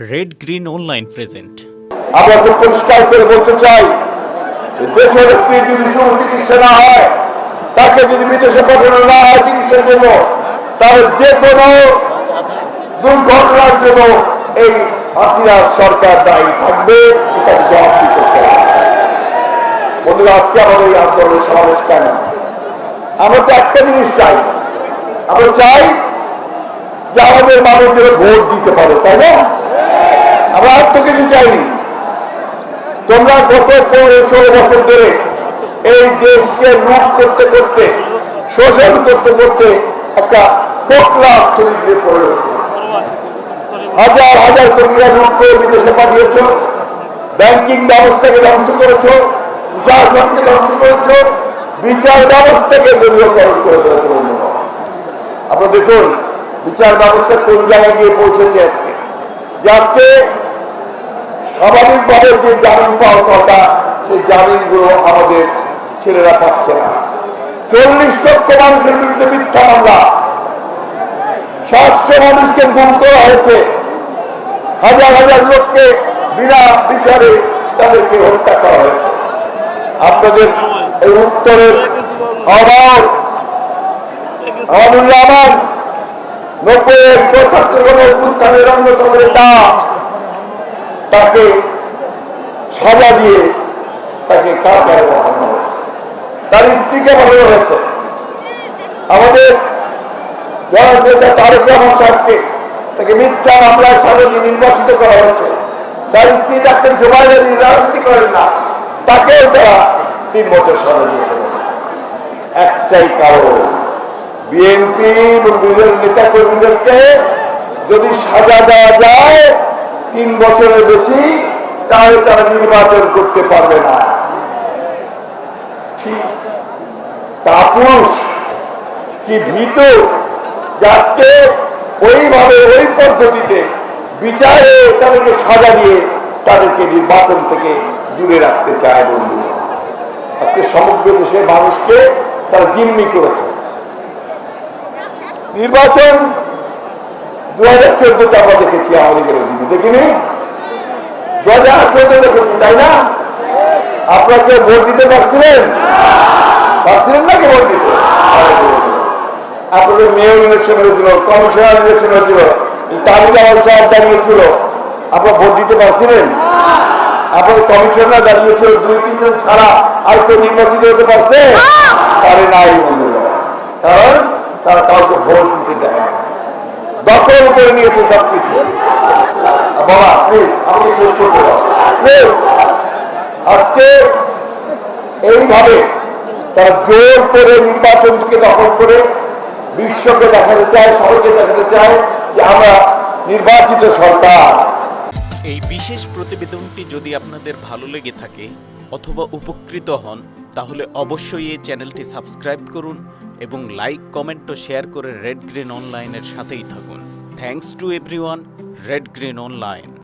Red green online present খুব পরিষ্কার করে বলতে চাই দেশের যদি চিকিৎসা না হয়, তাকে যদি বিদেশে পাঠানো না হয় চিকিৎসার জন্য, তাহলে যে কোনো দুর্ঘটনার জন্য এই হাসিনার সরকার দায়ী থাকবে তাকে জবাবদি করতে হবে বন্ধুরা, আজকে আমাদের এই আন্দোলনের সমাবেশ কেন? আমরা তো একটা জিনিস চাই। আমরা চাই যে আমাদের মানুষ যেন ভোট দিতে পারে, তাই না? আমরা আর তো কিছু চাইনি তোমরা গত পনেরো ষোলো বছর ধরে এই দেশকে লুট করতে করতে, শোষণ করতে করতে একটা ফোকলা অর্থনীতিতে পরিণত। হাজার হাজার টাকা লুট করে বিদেশে পাঠিয়েছ, ব্যাংকিং ব্যবস্থাকে ধ্বংস করেছ, প্রশাসনকে ধ্বংস করেছ, বিচার ব্যবস্থাকে দলীয়করণ করে ফেলেছো, বন্ধুরা আপনারা দেখুন, বিচার ব্যবস্থা কোন জায়গায় গিয়ে পৌঁছেছে আজকে যে আজকে স্বাভাবিকভাবে যে জামিন পাওয়ার কথা, সেই জামিনগুলো আমাদের ছেলেরা পাচ্ছে না। চল্লিশ লক্ষ মানুষের বিরুদ্ধে মিথ্যা মামলা। সাতশো মানুষকে গুম করা হয়েছে। হাজার হাজার লোককে বিনা বিচারে তাদেরকে হত্যা করা হয়েছে। আপনাদের এই উত্তরের অভাব পঁচাত্তর গণ অন্যতম নেতা। তাকে সাজা দিয়ে তাকে কারাগারে পাঠানো হয়েছে। তার স্ত্রীকে পাঠানো হয়েছে। আমাদের যারা নেতা তারেক রহমান সাহেবকে তাকে মিথ্যা মামলায় সাজা দিয়ে নির্বাচিত করা হয়েছে, তার স্ত্রী ডাক্তার জোবাইর রাজনীতি করেন না, তাকেও তারা তিন বছর সাজা দিয়েছে। একটাই কারণ, বিএনপি এবং বিরোধী নেতা কর্মীদেরকে যদি সাজা দেওয়া যায় তিন বছরের বেশি তাহলে তারা নির্বাচন করতে পারবে না। কি? তাপুস কি ভীত? ওইভাবে ওই পদ্ধতিতে বিচারে তাদেরকে সাজা দিয়ে তাদেরকে নির্বাচন থেকে দূরে রাখতে চায় বন্ধুরা। আজকে সমগ্র দেশের মানুষকে তারা জিম্মি করেছে। নির্বাচন দু হাজার চোদ্দতে আমরা দেখেছি আমাদের অধীনে। দেখিনি? দু হাজার আঠারোতে দেখেছি তাই না? আপনারা কেউ ভোট দিতে পারছিলেন? পারছিলেন নাকি ভোট দিতে? আপনাদের মেয়র ইলেকশন হয়েছিল কমিশনার ইলেকশন হয়েছিল তারিক সাহেব দাঁড়িয়েছিল। আপনারা ভোট দিতে পারছিলেন? আপনাদের কমিশনার দাঁড়িয়েছিল দুই তিনজন ছাড়া আর কেউ নির্বাচিত হতে পারছে? পারে নাই বন্ধুরা। কারণ তারা কাউকে ভোট দিতে দেয় না। দখল করে নিয়েছে সবকিছু। বাবা প্লিজ আমাকে শেষ করতে প্লিজ আজকে এইভাবে তারা জোর করে নির্বাচনকে দখল করে বিশ্বকে দেখাতে চায় সবাইকে দেখাতে চায় যে আমরা নির্বাচিত সরকার। এই বিশেষ প্রতিবেদনটি যদি আপনাদের ভালো লেগে থাকে অথবা উপকৃত হন তাহলে অবশ্যই এই চ্যানেলটি সাবস্ক্রাইব করুন এবং লাইক কমেন্ট ও শেয়ার করে রেড গ্রিন অনলাইনের সাথেই থাকুন। Thanks to everyone red green online